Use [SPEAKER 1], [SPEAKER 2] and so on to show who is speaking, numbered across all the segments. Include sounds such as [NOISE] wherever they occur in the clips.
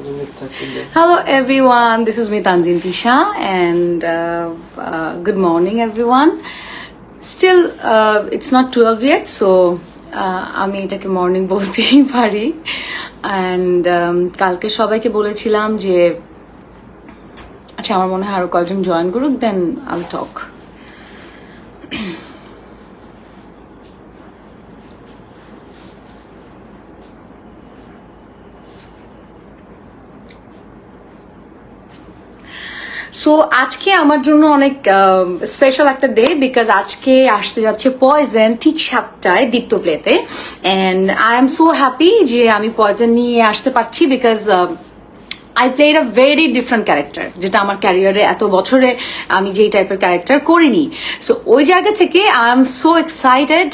[SPEAKER 1] Hello everyone, this is me Tanzin Tisha and uh, uh, good morning everyone. Still, uh, it's not 12 yet, so uh, আমি এটাকে morning বলতেই পারি and কালকে সবাইকে বলেছিলাম যে আচ্ছা আমার মনে হয় আরও কয়েকজন জয়েন করুক দেন আল টক সো আজকে আমার জন্য অনেক স্পেশাল একটা ডে বিকজ আজকে আসতে যাচ্ছে পয়জন ঠিক সাতটায় দীপ্ত প্লেতে and I am so happy যে আমি পয়জন নিয়ে আসতে পারছি because I played a very different character যেটা আমার ক্যারিয়ারে এত বছরে আমি যেই টাইপের ক্যারেক্টার করিনি। সো ওই জায়গা থেকে I am so excited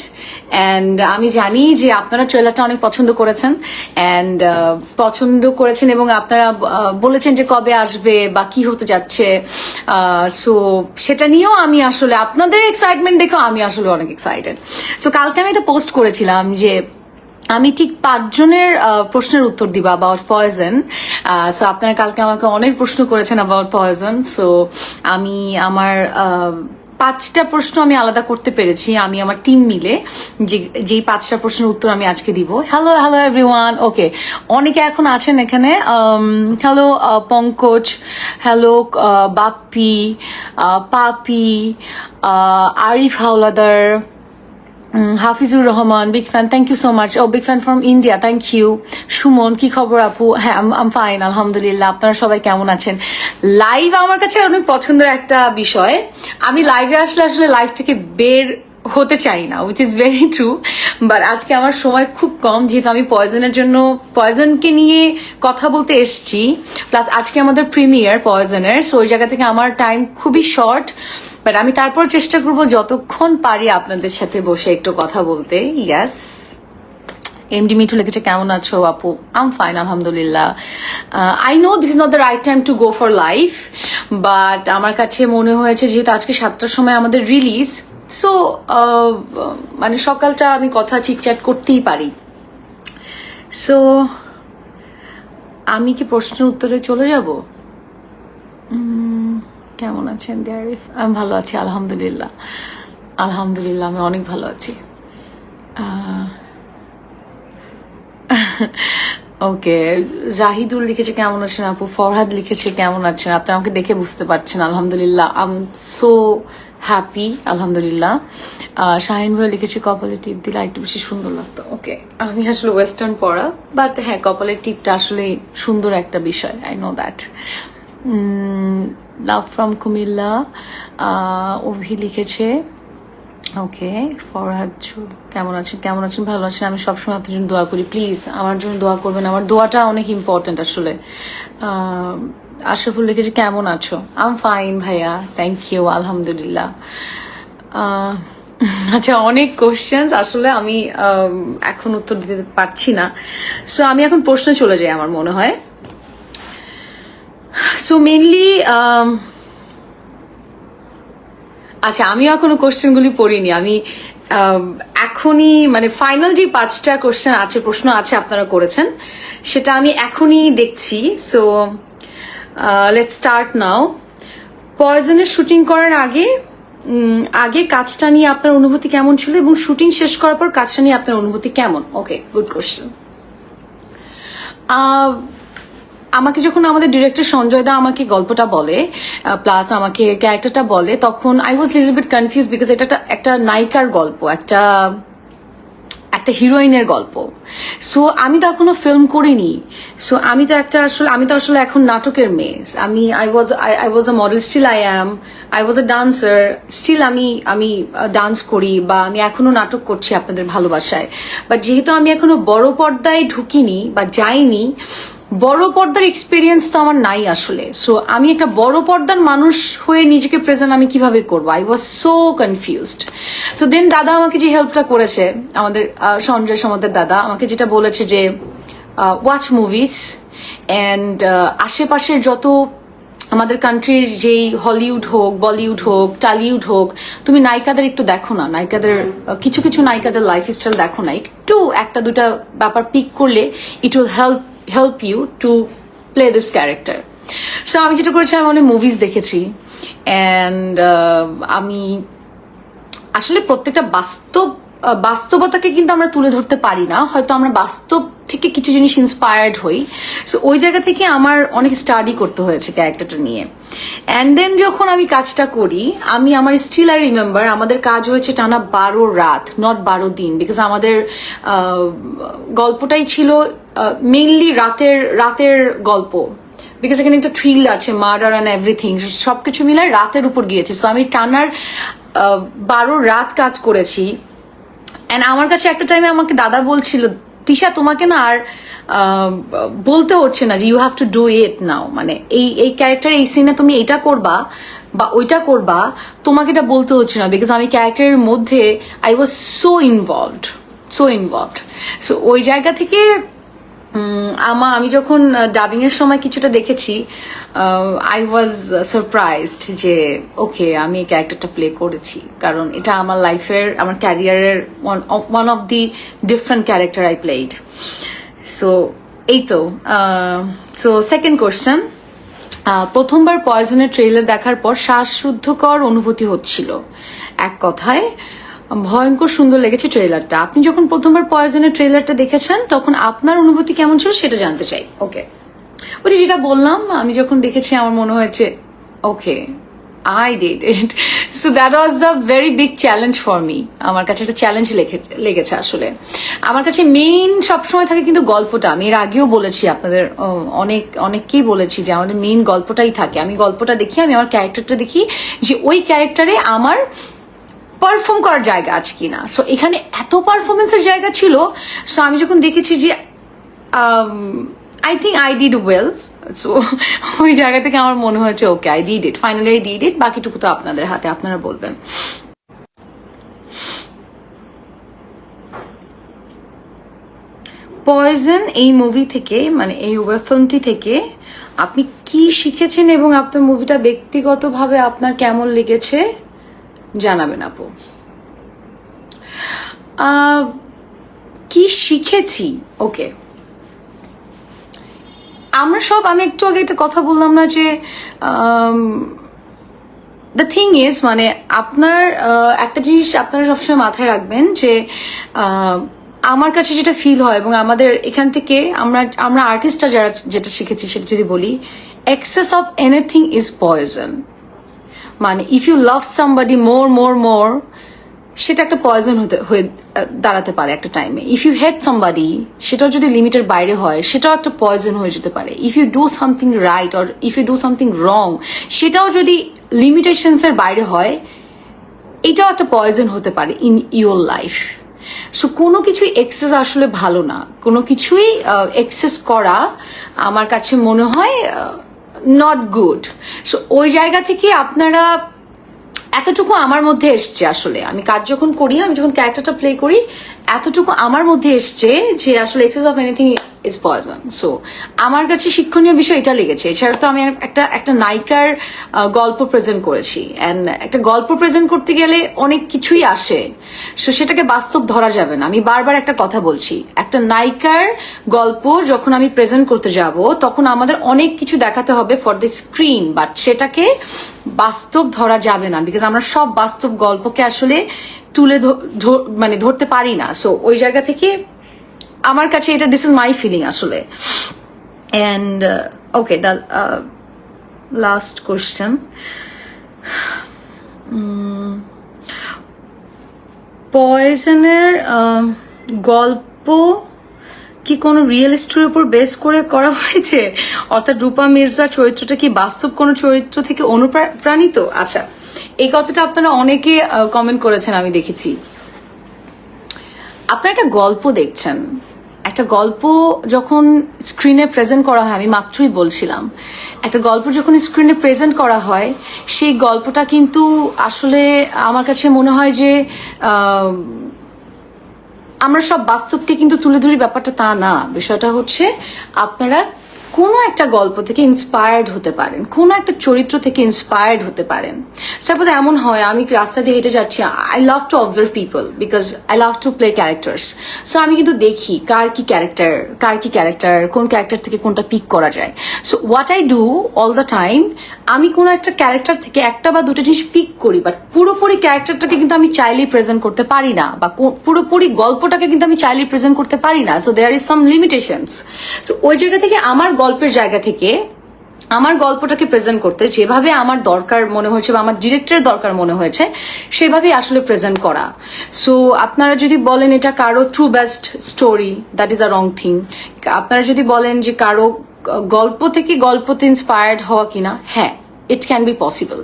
[SPEAKER 1] and আমি জানি যে আপনারা ট্রেলারটা অনেক পছন্দ করেছেন অ্যান্ড পছন্দ করেছেন এবং আপনারা বলেছেন যে কবে আসবে বা কি হতে যাচ্ছে। সো সেটা নিয়েও আমি আসলে, আপনাদের এক্সাইটমেন্ট দেখেও আমি আসলে অনেক এক্সাইটেড সো কালকে আমি এটা পোস্ট করেছিলাম যে আমি ঠিক পাঁচজনের প্রশ্নের উত্তর দিব অ্যাবাউট পয়জন সো আপনারা কালকে আমাকে অনেক প্রশ্ন করেছেন অ্যাবাউট পয়জন সো আমি আমার পাঁচটা প্রশ্ন আমি আলাদা করতে পেরেছি। আমি আমার টিম মিলে যে, যেই পাঁচটা প্রশ্নের উত্তর আমি আজকে দিব। হ্যালো হ্যালো এভরিওয়ান ওকে অনেকে এখন আছেন এখানে। Hello Pankaj. Hello Bappi Papi Arif Howlader. Hafizur Rahman big fan thank you so much O big fan from India thank you Suman, কি খবর আপু? হ্যাঁ আম ফাইন আলহামদুলিল্লাহ। আপনারা সবাই কেমন আছেন? লাইভ আমার কাছে অনেক পছন্দের একটা বিষয়। আমি লাইভে আসলে আসলে লাইভ থেকে বের হতে চাই না which is very true but আজকে আমার সময় খুব কম, যেহেতু আমি পয়জনের জন্য পয়জনকে নিয়ে কথা বলতে এসছি। প্লাস আজকে আমাদের প্রিমিয়ার পয়জনের সো ওই জায়গা থেকে আমার টাইম খুবই শর্ট বাট আমি তারপর চেষ্টা করব যতক্ষণ পারি আপনাদের সাথে বসে একটু কথা বলতে। ইয়াস এমডি মিঠু লিখেছে, কেমন আছো আপু? আম ফাইন আলহামদুলিল্লাহ। I know this is not the right time to go for life but আমার কাছে মনে হয়েছে যেহেতু আজকে সাতটার সময় আমাদের রিলিজ সো মানে সকালটা আমি কথা চিটচ্যাট করতেই পারি। সো আমি কি প্রশ্নের উত্তরে চলে যাব? কেমন আছেন ডিয়ারিফ আমি ভালো আছি, আলহামদুলিল্লাহ। আলহামদুলিল্লাহ, আমি অনেক ভালো আছি। ওকে [LAUGHS] জাহিদুল লিখেছে কেমন আছেন আপু? ফরহাদ লিখেছে কেমন আছেন? আপনি আমাকে দেখে বুঝতে পারছেন, আলহামদুলিল্লাহ। আম সো হ্যাপি আলহামদুলিল্লাহ। শাহিন ভাই লিখেছে, কপালে টিপ দিলে একটু বেশি সুন্দর লাগতো। ওকে আমি আসলে ওয়েস্টার্ন পড়া বাট হ্যাঁ কপালের টিপটা আসলে সুন্দর একটা বিষয় I know that love from Comilla Avi লিখেছে। ওকে ফরহাদ কেমন আছেন? কেমন আছেন? ভালো আছেন? আমি সবসময় আপনার জন্য দোয়া করি। প্লিজ আমার জন্য দোয়া করবেন। আমার দোয়াটা অনেক ইম্পর্টেন্ট আসলে। আশরাফুল লিখেছে, কেমন আছো? আম ফাইন ভাইয়া। থ্যাংক ইউ আলহামদুলিল্লাহ। আচ্ছা অনেক কোশ্চেন্স আসলে আমি এখন উত্তর দিতে পারছি না। সো আমি এখন প্রশ্নে চলে যাই, আমার মনে হয়। সো মেনলি আচ্ছা আমিও এখনও কোশ্চেনগুলি পড়িনি। আমি এখনই মানে ফাইনাল যে পাঁচটা কোশ্চেন আছে, প্রশ্ন আছে আপনারা করেছেন, সেটা আমি এখনই দেখছি। সো লেট স্টার্ট নাও পয়জনের শুটিং করার আগে আগে কাজটা নিয়ে আপনার অনুভূতি কেমন ছিল এবং শুটিং শেষ করার পর কাজটা নিয়ে আপনার অনুভূতি কেমন? ওকে গুড কোশ্চেন আমাকে যখন আমাদের ডিরেক্টর সঞ্জয় দা আমাকে গল্পটা বলে প্লাস আমাকে ক্যারেক্টারটা বলে, তখন I was little bit confuse because এটা একটা- নায়িকার গল্প, একটা একটা হিরোইনের গল্প। সো আমি তো এখনও ফিল্ম করিনি। সো আমি তো একটা আসলে, আমি তো আসলে এখন নাটকের মেয়ে। আমি I was I was a model still I am I was a dancer still আমি আমি ডান্স করি বা আমি এখনও নাটক করছি আপনাদের ভালোবাসায়। বাট যেহেতু আমি এখনও বড় পর্দায় ঢুকিনি বা যাইনি বড় পর্দার এক্সপিরিয়েন্স তো আমার নাই আসলে। সো আমি একটা বড় পর্দার মানুষ হয়ে নিজেকে প্রেজেন্ট আমি কীভাবে করব? I was so confused so then দাদা আমাকে যে হেল্পটা করেছে, আমাদের সঞ্জয় সমাদের দাদা, আমাকে যেটা বলেছে যে ওয়াচ মুভিজ অ্যান্ড আশেপাশের যত আমাদের কান্ট্রির যেই হলিউড হোক বলিউড হোক টালিউড হোক, তুমি নায়িকাদের একটু দেখো না। নায়িকাদের কিছু কিছু নায়িকাদের লাইফ স্টাইল দেখো না। একটু একটা দুটা ব্যাপার পিক করলে it will help help you to play this character so আমি যেটা করেছি, আমি অনেক মুভিজ দেখেছি। অ্যান্ড আমি আসলে প্রত্যেকটা বাস্তব বাস্তবতাকে কিন্তু আমরা তুলে ধরতে পারি না। হয়তো আমরা বাস্তব থেকে কিছু জিনিস ইন্সপায়ার্ড হই। সো ওই জায়গা থেকে আমার অনেক স্টাডি করতে হয়েছে ক্যারেক্টারটা নিয়ে। অ্যান্ড দেন যখন আমি কাজটা করি, আমি আমার স্টিল আই রিমেম্বার আমাদের কাজ হয়েছে টানা বারো রাত নট বারো দিন বিকজ আমাদের গল্পটাই ছিল মেইনলি রাতের রাতের গল্প। বিকজ এখানে একটা থ্রিল আছে মার্ডার অ্যান্ড এভরিথিং সব কিছু মিলে রাতের উপর গিয়েছে। সো আমি টানার বারো রাত কাজ করেছি। অ্যান্ড আমার কাছে একটা টাইমে আমাকে দাদা বলছিল তিশা তোমাকে না আর বলতে হচ্ছে না যে you have to do it now মানে এই এই ক্যারেক্টার এই সিনে তুমি এটা করবা বা ওইটা করবা, তোমাকে এটা বলতে হচ্ছে না বিকজ আমি ক্যারেক্টারের মধ্যে I was so involved so involved so ওই জায়গা থেকে আমা, আমি যখন ডাবিং এর সময় কিছুটা দেখেছি আই ওয়াজ সারপ্রাইজড যে ওকে আমি এই ক্যারেক্টারটা প্লে করেছি। কারণ এটা আমার লাইফের আমার ক্যারিয়ারের one of the different character I played so এই তো সো সেকেন্ড কোয়েশ্চেন প্রথমবার পয়জনের ট্রেলার দেখার পর শ্বাসরুদ্ধকর অনুভূতি হচ্ছিল। এক কথায়, ভয়ঙ্কর সুন্দর লেগেছে ট্রেলারটা আপনি যখন প্রথমবার পয়জনের ট্রেলারটা দেখেছেন, তখন আপনার অনুভূতি কেমন ছিল সেটা জানতে চাই। ওকে ওই যেটা বললাম আমি যখন দেখেছি আমার মনে হয়েছে, okay I did it so that was the very big challenge for me আমার কাছে একটা চ্যালেঞ্জ লেগেছে আসলে। আমার কাছে মেইন সবসময় থাকে কিন্তু গল্পটা। আমি এর আগেও বলেছি আপনাদের অনেক, অনেককেই বলেছি যে আমাদের মেইন গল্পটাই থাকে। আমি গল্পটা দেখি, আমি আমার ক্যারেক্টারটা দেখি যে ওই ক্যারেক্টারে আমার পারফর্ম করার জায়গা আছে কিনা। সো এখানে এত পারফরমেন্সের জায়গা ছিল সো আমি যখন দেখেছি যে I think I did well so ওই জায়গা থেকে আমার মনে হয়েছে okay I did it finally I did it বাকিটুকু তো আপনাদের হাতে, আপনারা বলবেন। পয়জন এই মুভি থেকে মানে এই ওয়েব ফিল্মটি থেকে, আপনি কি শিখেছেন এবং আপনার মুভিটা ব্যক্তিগতভাবে আপনার কেমন লেগেছে, জানাবেন আপু। কি শিখেছি? ওকে আমরা সব, আমি একটু আগে একটা কথা বললাম না যে দ্য থিং ইজ মানে আপনার একটা জিনিস আপনারা সবসময় মাথায় রাখবেন যে আমার কাছে যেটা ফিল হয় এবং আমাদের এখান থেকে আমরা আমরা আর্টিস্টরা যারা, যেটা শিখেছি সেটা যদি বলি excess of anything is poison মানে if you love somebody more more more সেটা একটা পয়জন হতে, হয়ে দাঁড়াতে পারে একটা টাইমে ইফ ইউ হেড সামবাডি সেটাও যদি লিমিটের বাইরে হয়, সেটাও একটা পয়জন হয়ে যেতে পারে। If you do something right or if you do something wrong সেটাও যদি লিমিটেশনসের বাইরে হয়, এটাও একটা পয়জন হতে পারে ইন ইউর লাইফ সো কোনো কিছুই এক্সেস আসলে ভালো না। কোনো কিছুই এক্সেস করা আমার কাছে মনে হয় নট গুড সো ওই জায়গা থেকে আপনারা এতটুকু আমার মধ্যে এসছে আসলে। আমি কাজ যখন করি, আমি যখন ক্যারেক্টারটা প্লে করি, এতটুকু আমার মধ্যে এসছে যে আসলে excess of anything is poison so আমার কাছে শিক্ষণীয় বিষয় এটা লেগেছে। এছাড়া তো আমি একটা একটা নায়িকার গল্প প্রেজেন্ট করেছি। অ্যান্ড একটা গল্প প্রেজেন্ট করতে গেলে অনেক কিছুই আসে। সো সেটাকে বাস্তব ধরা যাবে না। আমি বারবার একটা কথা বলছি। একটা নায়িকার গল্প যখন আমি প্রেজেন্ট করতে যাব, তখন আমাদের অনেক কিছু দেখাতে হবে ফর দ্য স্ক্রিন বাট সেটাকে বাস্তব ধরা যাবে না। বিকজ আমরা সব বাস্তব গল্পকে আসলে তুলে মানে ধরতে পারি না। সো ওই জায়গা থেকে আমার কাছে এটা দিস ইজ মাই ফিলিং আসলে। And okay the last question পয়জনের গল্প কি কোনো রিয়েল স্টোরির উপর বেস করে করা হয়েছে? অর্থাৎ রূপা মির্জা চরিত্রটা কি বাস্তব কোনো চরিত্র থেকে অনুপ্রাণিত? আচ্ছা এই কথাটা আপনারা অনেকে কমেন্ট করেছেন, আমি দেখেছি। আপনারা একটা গল্প দেখছেন। একটা গল্প যখন স্ক্রিনে প্রেজেন্ট করা হয়, আমি মাত্রই বলছিলাম, একটা গল্প যখন স্ক্রিনে প্রেজেন্ট করা হয়, সেই গল্পটা কিন্তু আসলে আমার কাছে মনে হয় যে আমরা সব বাস্তবকে কিন্তু তুলে ধরি, ব্যাপারটা তা না। বিষয়টা হচ্ছে, আপনারা কোনো একটা গল্প থেকে ইন্সপায়ার্ড হতে পারেন, কোনো একটা চরিত্র থেকে ইন্সপায়ার্ড হতে পারেন। সাপোজ এমন হয়, আমি রাস্তা দিয়ে হেঁটে যাচ্ছি I love to observe people because I love to play characters so আমি কিন্তু দেখি কার কি ক্যারেক্টার কার কি ক্যারেক্টার কোন ক্যারেক্টার থেকে কোনটা পিক করা যায়। So what I do all the time আমি কোনো একটা ক্যারেক্টার থেকে একটা বা দুটো জিনিস পিক করি বাট পুরোপুরি ক্যারেক্টারটাকে কিন্তু আমি চাইলেই প্রেজেন্ট করতে পারি না, বা পুরোপুরি গল্পটাকে কিন্তু আমি চাইলেই প্রেজেন্ট করতে পারি না। So there is some limitations so ওই জায়গা থেকে আমার গল্পের জায়গা থেকে আমার গল্পটাকে প্রেজেন্ট করতে যেভাবে আমার দরকার মনে হয়েছে বা আমার ডিরেক্টরের দরকার মনে হয়েছে, সেভাবেই আসলে প্রেজেন্ট করা। সো আপনারা যদি বলেন এটা কারও true best story that is a wrong thing আপনারা যদি বলেন যে কারও গল্প থেকে গল্পতে ইন্সপায়ার্ড হওয়া কিনা হ্যাঁ it can be possible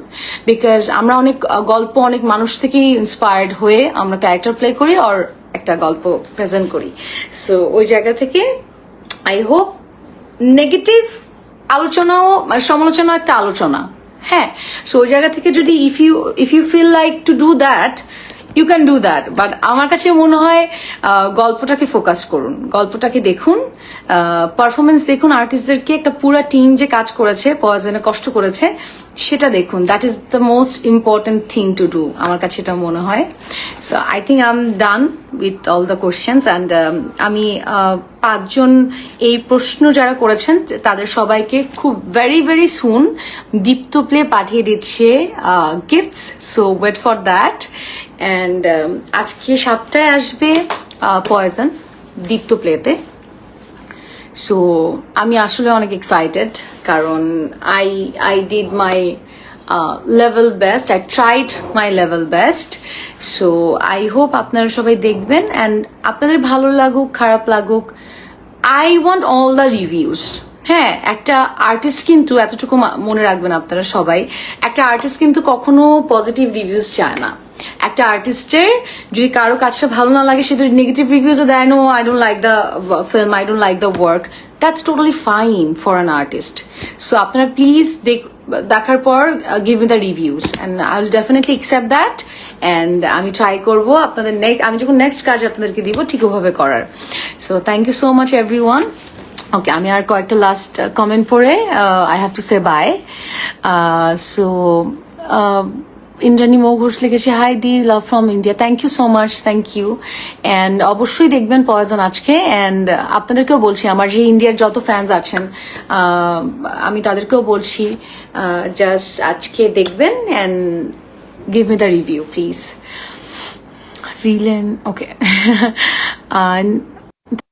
[SPEAKER 1] because আমরা অনেক গল্প অনেক মানুষ থেকেই ইন্সপায়ার্ড হয়ে আমরা ক্যারেক্টার প্লে করি আর একটা গল্প প্রেজেন্ট করি। সো ওই জায়গা থেকে আই হোপ নেগেটিভ আলোচনাও মানে সমালোচনা একটা আলোচনা। হ্যাঁ সো ওই জায়গা থেকে যদি if you if you feel like to do that you can do that but আমার কাছে মনে হয় গল্পটাকে ফোকাস করুন। গল্পটাকে দেখুন পারফরমেন্স দেখুন আর্টিস্টদেরকে একটা পুরো টিম যে কাজ করেছে পয়জনে কষ্ট করেছে, সেটা দেখুন। That is the most important thing to do আমার কাছে এটা মনে হয়। So I think I am done with all the questions and আমি পাঁচজন এই প্রশ্ন যারা করেছেন, তাদের সবাইকে খুব very very soon Deepto play পাঠিয়ে দিচ্ছে gifts so wait for that and আজকে সাতটায় আসবে পয়জন দীপ্ত প্লেতে। সো আমি আসলে অনেক এক্সাইটেড কারণ I I did my level best I tried my level best so I hope আপনারা সবাই দেখবেন অ্যান্ড আপনাদের ভালো লাগুক, খারাপ লাগুক I want all the reviews হ্যাঁ একটা আর্টিস্ট কিন্তু এতটুকু মনে রাখবেন আপনারা সবাই, একটা আর্টিস্ট কিন্তু কখনো পজিটিভ রিভিউস চায় না। একটা আর্টিস্টের যদি কারও কাজটা ভালো না লাগে, সে যদি নেগেটিভ রিভিউসও দেয় no I don't like the film I don't like the work that's totally fine for an artist so আপনারা প্লিজ দেখ, দেখার পর give me the reviews and I will definitely accept that and আমি try করব আপনাদের next আমি যখন next কাজ আপনাদেরকে দিব, ঠিক ওভাবে করার। So thank you so much everyone okay আমি আর কয়েকটা লাস্ট কমেন্ট পড়ে I have to say bye so Indrani Mou Ghosh লিখেছে hi the love from India thank you so much thank you and অবশ্যই দেখবেন পয়জন আজকে and আপনাদেরকেও বলছি, আমার যে ইন্ডিয়ার যত ফ্যান্স আছেন আমি তাদেরকেও বলছি জাস্ট আজকে দেখবেন and give me the review please villain okay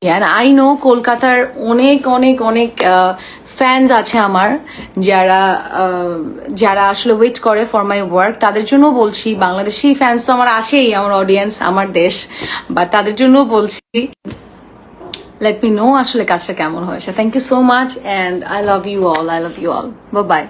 [SPEAKER 1] and I know কলকাতার অনেক অনেক অনেক ফ্যান্স আছে আমার, যারা যারা আসলে ওয়েট করে ফর মাই ওয়ার্ক তাদের জন্য বলছি, বাংলাদেশি ফ্যান্স তো আমার আছেই, আমার অডিয়েন্স আমার দেশ। বা তাদের জন্য বলছি লেট মি নো আসলে কাজটা কেমন হয়েছে। Thank you so much and I love you all I love you all bye